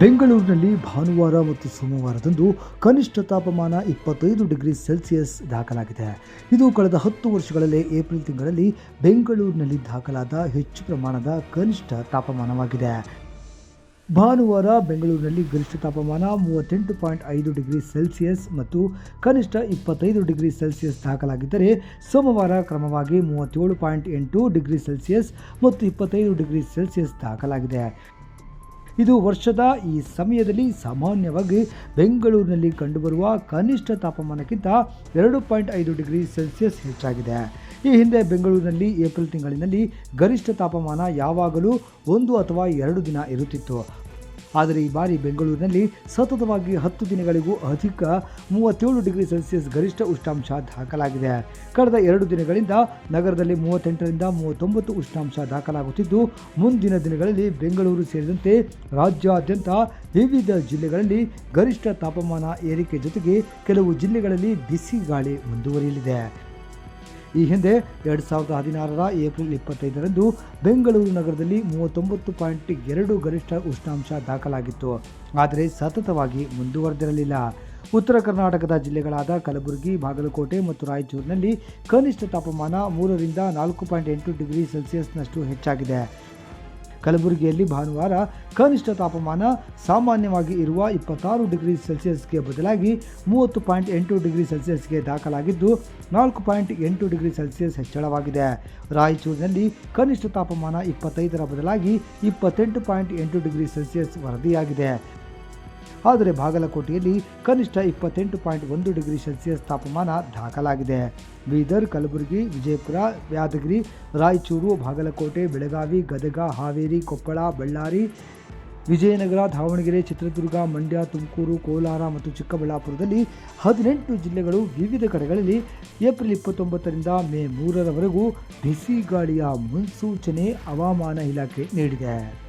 ಬೆಂಗಳೂರಿನಲ್ಲಿ ಭಾನುವಾರ ಮತ್ತು ಸೋಮವಾರದಂದು ಕನಿಷ್ಠ ತಾಪಮಾನ ಇಪ್ಪತ್ತೈದು ಡಿಗ್ರಿ ಸೆಲ್ಸಿಯಸ್ ದಾಖಲಾಗಿದೆ. ಇದು ಕಳೆದ ಹತ್ತು ವರ್ಷಗಳಲ್ಲಿ ಏಪ್ರಿಲ್ ತಿಂಗಳಲ್ಲಿ ಬೆಂಗಳೂರಿನಲ್ಲಿ ದಾಖಲಾದ ಹೆಚ್ಚು ಪ್ರಮಾಣದ ಕನಿಷ್ಠ ತಾಪಮಾನವಾಗಿದೆ. ಭಾನುವಾರ ಬೆಂಗಳೂರಿನಲ್ಲಿ ಗರಿಷ್ಠ ತಾಪಮಾನ ಮೂವತ್ತೆಂಟು ಪಾಯಿಂಟ್ ಐದು ಡಿಗ್ರಿ ಸೆಲ್ಸಿಯಸ್ ಮತ್ತು ಕನಿಷ್ಠ ಇಪ್ಪತ್ತೈದು ಡಿಗ್ರಿ ಸೆಲ್ಸಿಯಸ್ ದಾಖಲಾಗಿದ್ದರೆ ಸೋಮವಾರ ಕ್ರಮವಾಗಿ ಮೂವತ್ತೇಳು ಪಾಯಿಂಟ್ ಎಂಟು ಡಿಗ್ರಿ ಸೆಲ್ಸಿಯಸ್ ಮತ್ತು ಇಪ್ಪತ್ತೈದು ಡಿಗ್ರಿ ಸೆಲ್ಸಿಯಸ್ ದಾಖಲಾಗಿದೆ. ಇದು ವರ್ಷದ ಈ ಸಮಯದಲ್ಲಿ ಸಾಮಾನ್ಯವಾಗಿ ಬೆಂಗಳೂರಿನಲ್ಲಿ ಕಂಡುಬರುವ ಕನಿಷ್ಠ ತಾಪಮಾನಕ್ಕಿಂತ ಎರಡು ಪಾಯಿಂಟ್ ಐದು ಡಿಗ್ರಿ ಸೆಲ್ಸಿಯಸ್ ಹೆಚ್ಚಾಗಿದೆ. ಈ ಹಿಂದೆ ಬೆಂಗಳೂರಿನಲ್ಲಿ ಏಪ್ರಿಲ್ ತಿಂಗಳಿನಲ್ಲಿ ಗರಿಷ್ಠ ತಾಪಮಾನ ಯಾವಾಗಲೂ ಒಂದು ಅಥವಾ ಎರಡು ದಿನ ಇರುತ್ತಿತ್ತು. ಆದರೆ ಈ ಬಾರಿ ಬೆಂಗಳೂರಿನಲ್ಲಿ ಸತತವಾಗಿ ಹತ್ತು ದಿನಗಳಿಗೂ ಅಧಿಕ ಮೂವತ್ತೇಳು ಡಿಗ್ರಿ ಸೆಲ್ಸಿಯಸ್ ಗರಿಷ್ಠ ಉಷ್ಣಾಂಶ ದಾಖಲಾಗಿದೆ. ಕಳೆದ ಎರಡು ದಿನಗಳಿಂದ ನಗರದಲ್ಲಿ ಮೂವತ್ತೆಂಟರಿಂದ ಮೂವತ್ತೊಂಬತ್ತು ಉಷ್ಣಾಂಶ ದಾಖಲಾಗುತ್ತಿದ್ದು, ಮುಂದಿನ ದಿನಗಳಲ್ಲಿ ಬೆಂಗಳೂರು ಸೇರಿದಂತೆ ರಾಜ್ಯಾದ್ಯಂತ ವಿವಿಧ ಜಿಲ್ಲೆಗಳಲ್ಲಿ ಗರಿಷ್ಠ ತಾಪಮಾನ ಏರಿಕೆ ಜೊತೆಗೆ ಕೆಲವು ಜಿಲ್ಲೆಗಳಲ್ಲಿ ಬಿಸಿ ಗಾಳಿ ಮುಂದುವರಿಯಲಿದೆ. ಈ ಹಿಂದೆ ಎರಡು ಸಾವಿರದ ಹದಿನಾರರ ಏಪ್ರಿಲ್ ಇಪ್ಪತ್ತೈದರಂದು ಬೆಂಗಳೂರು ನಗರದಲ್ಲಿ ಮೂವತ್ತೊಂಬತ್ತು ಪಾಯಿಂಟ್ ಎರಡು ಗರಿಷ್ಠ ಉಷ್ಣಾಂಶ ದಾಖಲಾಗಿತ್ತು. ಆದರೆ ಸತತವಾಗಿ ಮುಂದುವರೆದಿರಲಿಲ್ಲ. ಉತ್ತರ ಕರ್ನಾಟಕದ ಜಿಲ್ಲೆಗಳಾದ ಕಲಬುರಗಿ, ಬಾಗಲಕೋಟೆ ಮತ್ತು ರಾಯಚೂರಿನಲ್ಲಿ ಕನಿಷ್ಠ ತಾಪಮಾನ ಮೂರರಿಂದ ನಾಲ್ಕು ಪಾಯಿಂಟ್ ಎಂಟು ಡಿಗ್ರಿ ಸೆಲ್ಸಿಯಸ್ನಷ್ಟು ಹೆಚ್ಚಾಗಿದೆ. ಕಲಬುರಗಿಯಲ್ಲಿ ಭಾನುವಾರ ಕನಿಷ್ಠ ತಾಪಮಾನ ಸಾಮಾನ್ಯವಾಗಿ ಇರುವ ಇಪ್ಪತ್ತಾರು ಡಿಗ್ರಿ ಸೆಲ್ಸಿಯಸ್ಗೆ ಬದಲಾಗಿ ಮೂವತ್ತು ಪಾಯಿಂಟ್ ಎಂಟು ಡಿಗ್ರಿ ಸೆಲ್ಸಿಯಸ್ಗೆ ದಾಖಲಾಗಿದ್ದು, ನಾಲ್ಕು ಪಾಯಿಂಟ್ ಎಂಟು ಡಿಗ್ರಿ ಸೆಲ್ಸಿಯಸ್ ಹೆಚ್ಚಳವಾಗಿದೆ. ರಾಯಚೂರಿನಲ್ಲಿ ಕನಿಷ್ಠ ತಾಪಮಾನ ಇಪ್ಪತ್ತೈದರ ಬದಲಾಗಿ ಇಪ್ಪತ್ತೆಂಟು ಪಾಯಿಂಟ್ ಎಂಟು ಡಿಗ್ರಿ ಸೆಲ್ಸಿಯಸ್ ವರದಿಯಾಗಿದೆ. ಆದರೆ ಬಾಗಲಕೋಟೆಯಲ್ಲಿ ಕನಿಷ್ಠ ಇಪ್ಪತ್ತೆಂಟು ಪಾಯಿಂಟ್ ಒಂದು ಡಿಗ್ರಿ ಸೆಲ್ಸಿಯಸ್ ತಾಪಮಾನ ದಾಖಲಾಗಿದೆ. ಬೀದರ್, ಕಲಬುರಗಿ, ವಿಜಯಪುರ, ಯಾದಗಿರಿ, ರಾಯಚೂರು, ಬಾಗಲಕೋಟೆ, ಬೆಳಗಾವಿ, ಗದಗ, ಹಾವೇರಿ, ಕೊಪ್ಪಳ, ಬಳ್ಳಾರಿ, ವಿಜಯನಗರ, ದಾವಣಗೆರೆ, ಚಿತ್ರದುರ್ಗ, ಮಂಡ್ಯ, ತುಮಕೂರು, ಕೋಲಾರ ಮತ್ತು ಚಿಕ್ಕಬಳ್ಳಾಪುರದಲ್ಲಿ ಹದಿನೆಂಟು ಜಿಲ್ಲೆಗಳು ವಿವಿಧ ಕಡೆಗಳಲ್ಲಿ ಏಪ್ರಿಲ್ ಇಪ್ಪತ್ತೊಂಬತ್ತರಿಂದ ಮೇ ಮೂರರವರೆಗೂ ಬಿಸಿ ಗಾಳಿಯ ಮುನ್ಸೂಚನೆ ಹವಾಮಾನ ಇಲಾಖೆ ನೀಡಿದೆ.